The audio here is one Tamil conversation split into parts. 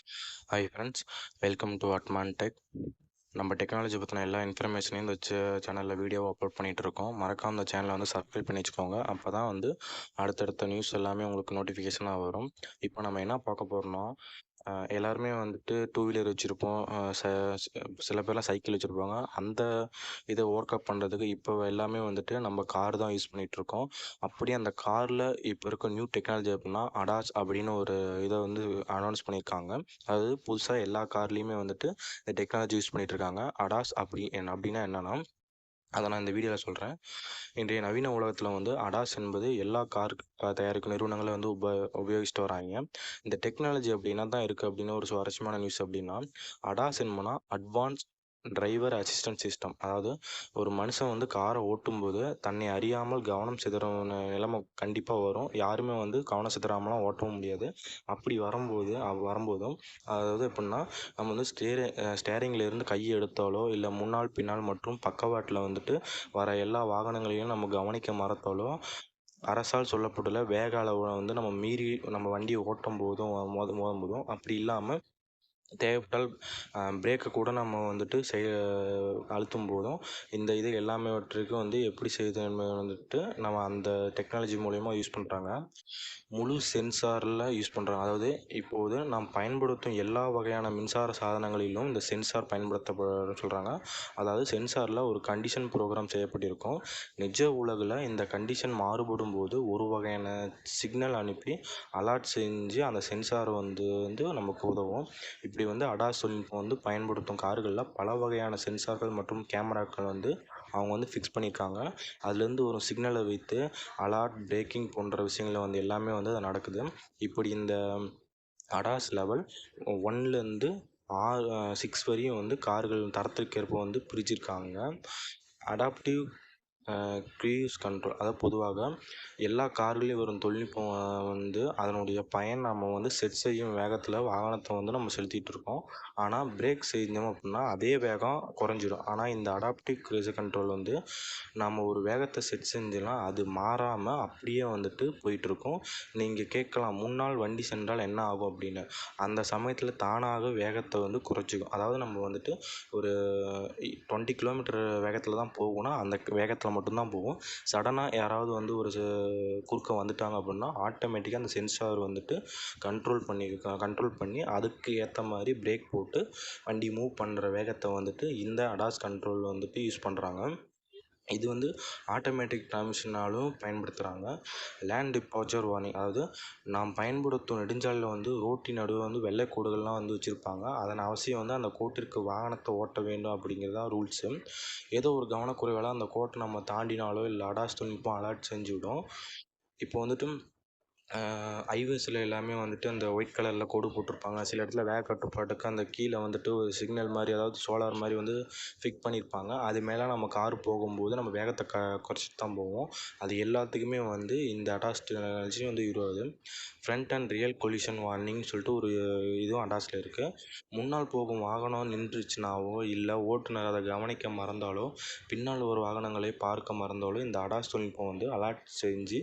Hi friends welcome to Atman tech நம்ம டெக்னாலஜி பற்றின எல்லா இன்ஃபர்மேஷனையும் இந்த சேனலில் வீடியோவை அப்லோட் பண்ணிகிட்டு இருக்கோம். மறக்காம இந்த சேனலை வந்து சப்ஸ்கிரைப் பண்ணி வச்சுக்கோங்க அப்போ தான் வந்து அடுத்தடுத்த நியூஸ் எல்லாமே உங்களுக்கு நோட்டிஃபிகேஷனாக வரும். இப்போ நம்ம என்ன பார்க்க போகிறோம்னா எல்லாருமே வந்துட்டு டூ வீலர் வச்சுருப்போம். ச சில பேர்லாம் சைக்கிள் வச்சுருப்பாங்க. அந்த இதை ஒர்க் அப் பண்ணுறதுக்கு இப்போ எல்லாமே வந்துட்டு நம்ம கார் தான் யூஸ் பண்ணிகிட்ருக்கோம் அப்படியே அந்த காரில் இப்போ இருக்க நியூ டெக்னாலஜி அப்படின்னா அடாஸ் அப்படின்னு ஒரு இதை வந்து அனௌன்ஸ் பண்ணியிருக்காங்க. அதாவது புதுசாக எல்லா கார்லேயுமே வந்துட்டு இந்த டெக்னாலஜி யூஸ் பண்ணிகிட்ருக்காங்க இருக்காங்க. அடாஸ் அப்படி என்ன அப்படின்னா என்னென்னா அதை நான் இந்த வீடியோவில் சொல்கிறேன் இன்றைய நவீன உலகத்தில் வந்து அடாஸ் என்பது எல்லா கார் தயாரிக்கும் நிறுவனங்களும் வந்து உப உபயோகிச்சுட்டு வராங்க. இந்த டெக்னாலஜி அப்படின்னா தான் இருக்குது அப்படின்னு ஒரு சுவாரஸ்யமான நியூஸ் அப்படின்னா அடாஸ் என்பனா அட்வான்ஸ் டிரைவர் அசிஸ்டன்ட் சிஸ்டம் அதாவது ஒரு மனுஷன் வந்து காரை ஓட்டும்போது தன்னை அறியாமல் கவனம் சிதறும் நிலைமை கண்டிப்பாக வரும். யாருமே வந்து கவனம் சிதறாமலாம் ஓட்டவும் முடியாது. அப்படி வரும்போது வரும்போதும் அதாவது எப்படின்னா நம்ம வந்து ஸ்டேரி ஸ்டேரிங்லேருந்து கையை எடுத்தாலோ இல்லை முன்னால் பின்னால் மற்றும் பக்கவாட்டில் வந்துட்டு வர எல்லா வாகனங்களையும் நம்ம கவனிக்க மறத்தாலோ அரசால் சொல்லப்பட்டுள்ள வேக அளவை வந்து நம்ம மீறி நம்ம வண்டியை ஓட்டும் போதும் மோதும் போதும் அப்படி இல்லாமல் தேவைப்பட்டால் பிரேக்கை கூட நம்ம வந்துட்டு செய் அழுத்தும் போதும். இந்த இது எல்லாமேவற்றுக்கும் வந்து எப்படி செய்யுது வந்துட்டு நம்ம அந்த டெக்னாலஜி மூலயமா யூஸ் பண்ணுறாங்க முழு சென்சாரில் யூஸ் பண்ணுறாங்க அதாவது இப்போது நாம் பயன்படுத்தும் எல்லா வகையான மின்சார சாதனங்களிலும் இந்த சென்சார் பயன்படுத்தப்பட சொல்கிறாங்க அதாவது சென்சாரில் ஒரு கண்டிஷன் ப்ரோக்ராம் செய்யப்பட்டிருக்கும். நிஜ உலகில் இந்த கண்டிஷன் மாறுபடும் போது ஒரு வகையான சிக்னல் அனுப்பி அலர்ட் செஞ்சு அந்த சென்சார் வந்து வந்து நமக்கு உதவும். இப்படி இப்படி வந்து அடாஸ் தொழில்நுட்பம் வந்து பயன்படுத்தும் கார்களில் பல வகையான சென்சார்கள் மற்றும் கேமராக்கள் வந்து அவங்க வந்து ஃபிக்ஸ் பண்ணியிருக்காங்க. அதுலேருந்து ஒரு சிக்னலை வைத்து அலார்ட் பிரேக்கிங் போன்ற விஷயங்களை வந்து எல்லாமே வந்து அது நடக்குது. இப்படி இந்த அடாஸ் லெவல் ஒன்லேருந்து ஆறு சிக்ஸ் வரையும் வந்து கார்கள் தரத்திற்கேற்ப வந்து பிரிச்சிருக்காங்க. அடாப்டிவ் க்ரியூஸ் கண்ட்ரோல் அதாவது பொதுவாக எல்லா கார்லேயும் வரும் தொழில்நுட்பம் வந்து அதனுடைய பயன் நம்ம வந்து செட் செய்யும் வேகத்தில் வாகனத்தை வந்து நம்ம செலுத்திட்டு இருக்கோம். ஆனால் பிரேக் செஞ்சோம் அப்படின்னா அதே வேகம் குறைஞ்சிடும் ஆனால் இந்த அடாப்டிவ் க்ரூஸ் கண்ட்ரோல் வந்து நம்ம ஒரு வேகத்தை செட் செஞ்சோம்னா அது மாறாமல் அப்படியே வந்துட்டு போயிட்டுருக்கும் நீங்கள் கேட்கலாம் முன்னால் வண்டி சென்றால் என்ன ஆகும்? அப்படின்னு. அந்த சமயத்தில் தானாக வேகத்தை வந்து குறைச்சிக்கும். அதாவது நம்ம வந்துட்டு ஒரு டுவெண்ட்டி கிலோமீட்டர் வேகத்தில் தான் போகணும் அந்த வேகத்தில் மட்டும்தான் போகும். சடனாக யாராவது வந்து ஒரு ச- குறுக்க வந்துட்டாங்க அப்படின்னா ஆட்டோமேட்டிக்காக அந்த சென்சார் வந்துட்டு கண்ட்ரோல் பண்ணி கண்ட்ரோல் பண்ணி அதுக்கு ஏற்ற மாதிரி பிரேக் போட்டு வண்டி மூவ் பண்ணுற வேகத்தை வந்துட்டு இந்த அடாஸ் கண்ட்ரோல் வந்துட்டு யூஸ் பண்ணுறாங்க இது வந்து ஆட்டோமேட்டிக் டிரான்ஸ்மிஷனாலும் பயன்படுத்துகிறாங்க லேண்ட் டிபார்ச்சர் வார்னிங் அதாவது நாம் பயன்படுத்தும் நெடுஞ்சாலையில் வந்து ரோட்டின் நடுவே வந்து வெள்ளை கோடுகள்லாம் வந்து வச்சுருப்பாங்க. அதன் அவசியம் வந்து அந்த கோட்டிற்கு வாகனத்தை ஓட்ட வேண்டும் அப்படிங்கிறது தான் ரூல்ஸு ஏதோ ஒரு கவனக்குறைவால் அந்த கோட்டை நம்ம தாண்டினாலோ இல்லை அடாஸ் நிற்போம் அலர்ட் செஞ்சு விடும் இப்போ வந்துட்டு ஹைவேஸில் எல்லாமே வந்துட்டு அந்த ஒயிட் கலரில் கோடு போட்டிருப்பாங்க. சில இடத்துல வேக கட்டுப்பாட்டுக்கு அந்த கீழே வந்துட்டு ஒரு சிக்னல் மாதிரி அதாவது சோலார் மாதிரி வந்து ஃபிக் பண்ணியிருப்பாங்க. அது மேலே நம்ம கார் போகும்போது நம்ம வேகத்தை க குறைச்சிட்டு தான் போவோம். அது எல்லாத்துக்குமே வந்து இந்த அடாஸ்ட் டெக்னாலஜி வந்து உருவாகுது front and real collision warning சொல்லிட்டு ஒரு இதுவும் அடாஸில் இருக்குது முன்னால் போகும் வாகனம் நின்றுச்சுனாவோ இல்லை ஓட்டுநர் அதை கவனிக்க மறந்தாலோ பின்னால் ஒரு வாகனங்களை பார்க்க மறந்தாலோ இந்த அடாஸ் தொழில்நுட்பம் வந்து அலர்ட் செஞ்சு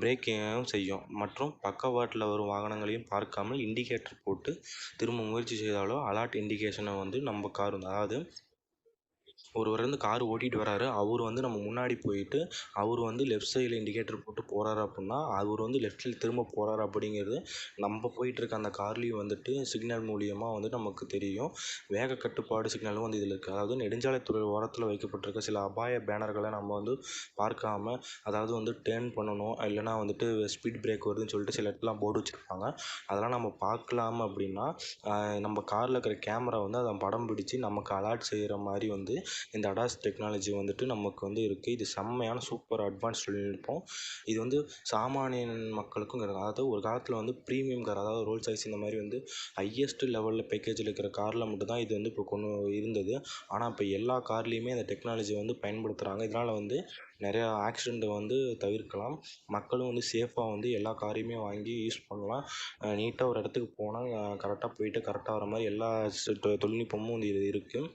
பிரேக்கிங்கும் செய்யும். மற்றும் பக்கவாட்டில் வரும் வாகனங்களையும் பார்க்காமல் இண்டிகேட்டர் போட்டு திரும்ப முயற்சி செய்தாலோ அலாட் இண்டிகேஷனை வந்து நம்ம கார் வந்து அதாவது ஒருவர் வந்து கார் ஓட்டிகிட்டு வராரு. அவர் வந்து நம்ம முன்னாடி போயிட்டு அவர் வந்து லெஃப்ட் சைடில் இண்டிகேட்டர் போட்டு போகிறாரு அப்படின்னா அவர் வந்து லெஃப்ட்டில் திரும்ப போகிறாரு அப்படிங்கிறது நம்ம போயிட்டு இருக்க அந்த கார்லேயும் வந்துட்டு சிக்னல் மூலியமாக வந்து நமக்கு தெரியும். வேக கட்டுப்பாடு சிக்னலும் வந்து இதில் இருக்குது அதாவது நெடுஞ்சாலைத்துறை ஓரத்தில் வைக்கப்பட்டிருக்க சில அபாய பேனர்களை நம்ம வந்து பார்க்காம அதாவது வந்து டேர்ன் பண்ணணும் இல்லைனா வந்துட்டு ஸ்பீட் பிரேக் வருதுன்னு சொல்லிட்டு சில இடத்துலாம் போர்டு வச்சுருப்பாங்க. அதெல்லாம் நம்ம பார்க்கலாம் அப்படின்னா நம்ம காரில் இருக்கிற கேமரா வந்து அதை படம் பிடிச்சி நமக்கு அலாட் செய்கிற மாதிரி வந்து இந்த அடாஸ் டெக்னாலஜி வந்துட்டு நமக்கு வந்து இருக்குது இது செம்மையான சூப்பர் அட்வான்ஸ் தொழில்நுட்பம். இது வந்து சாமானியன் மக்களுக்கும் கிடைக்கும். அதாவது ஒரு காலத்தில் வந்து ப்ரீமியம் கார் அதாவது ரோல்ஸ் ராய்ஸ் இந்த மாதிரி வந்து ஹையஸ்ட் லெவலில் பேக்கேஜில் இருக்கிற காரில் மட்டும்தான் இது வந்து இப்போ கொண்டு இருந்தது. ஆனால் இப்போ எல்லா கார்லேயுமே அந்த டெக்னாலஜி வந்து பயன்படுத்துகிறாங்க இதனால் வந்து நிறையா ஆக்சிடெண்ட்டை வந்து தவிர்க்கலாம். மக்களும் வந்து சேஃபாக வந்து எல்லா காரையுமே வாங்கி யூஸ் பண்ணலாம். நீட்டாக ஒரு இடத்துக்கு போனால் கரெக்டாக போயிட்டு கரெக்டாக வர மாதிரி எல்லா தொழில்நுட்பமும் வந்து இது இருக்குது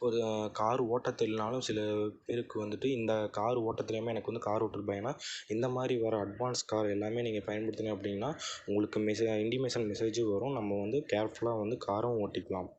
ஒரு கார் ஓட்ட தெரியலனாலும் சில பேருக்கு வந்துட்டு இந்த கார் ஓட்ட தெரியாமல் எனக்கு வந்து கார் ஓட்டுறது பயம்னா இந்த மாதிரி வர அட்வான்ஸ் கார் எல்லாமே நீங்கள் பயன்படுத்தினீங்க அப்படின்னா உங்களுக்கு மெசே இன்டிமேஷன் மெசேஜும் வரும். நம்ம வந்து கேர்ஃபுல்லாக வந்து காரும் ஓட்டிக்கலாம்.